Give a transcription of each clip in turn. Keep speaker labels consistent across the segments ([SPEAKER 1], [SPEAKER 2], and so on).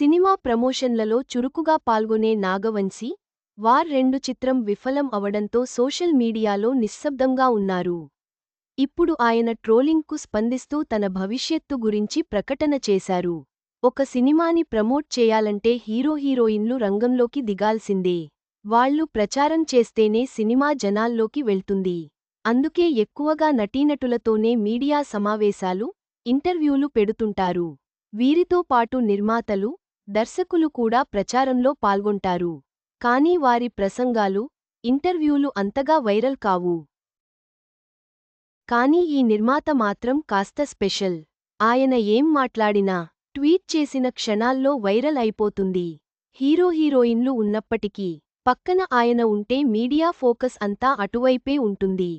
[SPEAKER 1] Cinema ప్రమోషన్లలో చురుకుగా పాల్గొనే Nagavamsi war రెండు చిత్రం విఫలం అవడంతో సోషల్ మీడియాలో నిశ్శబ్దంగా ఉన్నారు. ఇప్పుడు ఆయన ట్రోలింగ్కు స్పందిస్తూ తన భవిష్యత్తు గురించి ప్రకటన చేశారు. ఒక సినిమాని ప్రమోట్ చేయాలంటే హీరో హీరోయిన్లు రంగంలోకి దిగాల్సిందే. వాళ్ళు ప్రచారం చేస్తేనే సినిమా జనాల్లోకి వెళ్తుంది. అందుకే ఎక్కువగా నటీనటులతోనే మీడియా సమావేశాలు ఇంటర్వ్యూలు పెడుతుంటారు. వీరితో పాటు నిర్మాతలు దర్శకులు కూడా ప్రచారంలో పాల్గొంటారు. కానీ వారి ప్రసంగాలు ఇంటర్వ్యూలు అంతగా వైరల్ కావు. కానీ ఈ నిర్మాత మాత్రం కాస్త స్పెషల్. ఆయన ఏం మాట్లాడినా ట్వీట్ చేసిన క్షణాల్లో వైరల్ అయిపోతుంది. హీరో హీరోయిన్లు ఉన్నప్పటికీ పక్కన ఆయన ఉంటే మీడియా ఫోకస్ అంతా అటువైపే ఉంటుంది.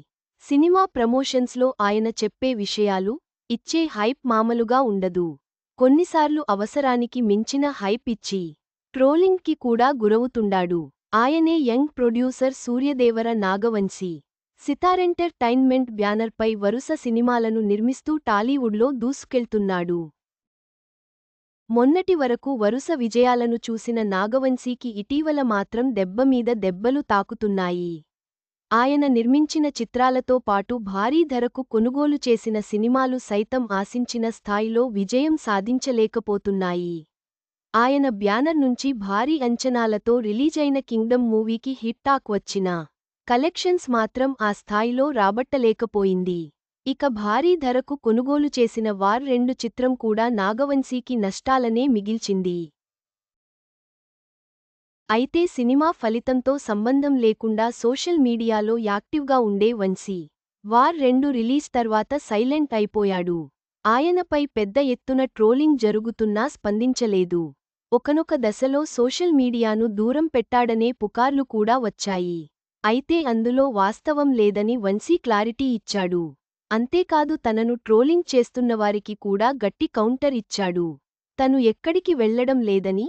[SPEAKER 1] సినిమా ప్రమోషన్స్లో ఆయన చెప్పే విషయాలు ఇచ్చే హైప్ మామలుగా ఉండదు. కొన్నిసార్లు అవసరానికి మించిన హైప్ ఇచ్చి ట్రోలింగ్కి కూడా గురవుతుండాడు. ఆయనే యంగ్ ప్రొడ్యూసర్ సూర్యదేవర నాగవంశీ. సితారెంటర్టైన్మెంట్ బ్యానర్పై వరుస సినిమాలను నిర్మిస్తూ టాలీవుడ్లో దూసుకెళ్తున్నాడు. మొన్నటి వరకు వరుస విజయాలను చూసిన నాగవంశీకి ఇటీవల మాత్రం దెబ్బమీద దెబ్బలు తాకుతున్నాయి. ఆయన నిర్మించిన చిత్రాలతో పాటు భారీ ధరకు కొనుగోలు చేసిన సినిమాలు సైతం ఆశించిన స్థాయిలో విజయం సాధించలేకపోతున్నాయి. ఆయన బ్యానర్ నుంచి భారీ అంచనాలతో రిలీజైన కింగ్డమ్ మూవీకి హిట్ టాక్ వచ్చినా కలెక్షన్స్ మాత్రం ఆ స్థాయిలో రాబట్టలేకపోయింది. ఇక భారీ ధరకు కొనుగోలు చేసిన వార్ రెండు చిత్రం కూడా నాగవంశీకి నష్టాలనే మిగిల్చింది. అయితే సినిమా ఫలితంతో సంబంధం లేకుండా సోషల్ మీడియాలో యాక్టివ్గా ఉండే వంశీ వార్ రెండు రిలీజ్ తర్వాత సైలెంట్ అయిపోయాడు. ఆయనపై పెద్ద ఎత్తున ట్రోలింగ్ జరుగుతున్నా స్పందించలేదు. ఒకనొక దశలో సోషల్ మీడియాను దూరం పెట్టాడనే పుకార్లు కూడా వచ్చాయి. అయితే అందులో వాస్తవం లేదని వంశీ క్లారిటీ ఇచ్చాడు. అంతేకాదు తనను ట్రోలింగ్ చేస్తున్నవారికి కూడా గట్టి కౌంటర్ ఇచ్చాడు. తను ఎక్కడికి వెళ్ళడం లేదని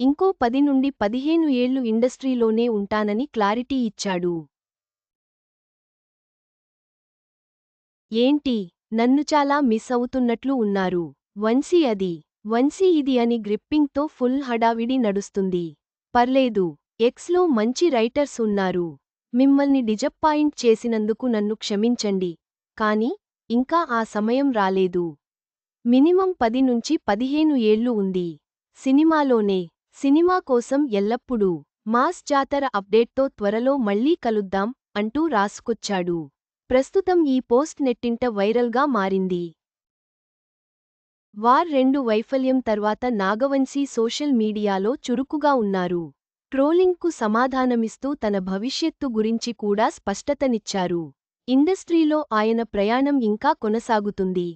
[SPEAKER 1] ఇంకో పది నుండి పదిహేను ఏళ్ళు ఇండస్ట్రీలోనే ఉంటానని క్లారిటీ ఇచ్చాడు. ఏంటి? నన్ను చాలా మిస్ అవుతున్నట్లు ఉన్నారు. వంశీ అది. వంశీ ఇది అని గ్రిప్పింగ్తో ఫుల్ హడావిడి నడుస్తుంది. పర్లేదు. ఎక్స్లో మంచి రైటర్స్ ఉన్నారు. మిమ్మల్ని డిజప్పాయింట్ చేసినందుకు నన్ను క్షమించండి. కాని ఇంకా ఆ సమయం రాలేదు. మినిమం పది నుంచి పదిహేను ఏళ్ళు ఉంది. సినిమాలోనే సినిమా కోసం ఎల్లప్పుడూ మాస్ జాతర అప్డేట్తో త్వరలో మళ్ళీ కలుద్దాం అంటూ రాసుకొచ్చాడు. ప్రస్తుతం ఈ పోస్ట్ నెట్టింట వైరల్గా మారింది. వార్ రెండు వైఫల్యం తర్వాత నాగవంశీ సోషల్ మీడియాలో చురుకుగా ఉన్నారు. ట్రోలింగ్కు సమాధానమిస్తూ తన భవిష్యత్తు గురించి కూడా స్పష్టతనిచ్చారు. ఇండస్ట్రీలో ఆయన ప్రయాణం ఇంకా కొనసాగుతుంది.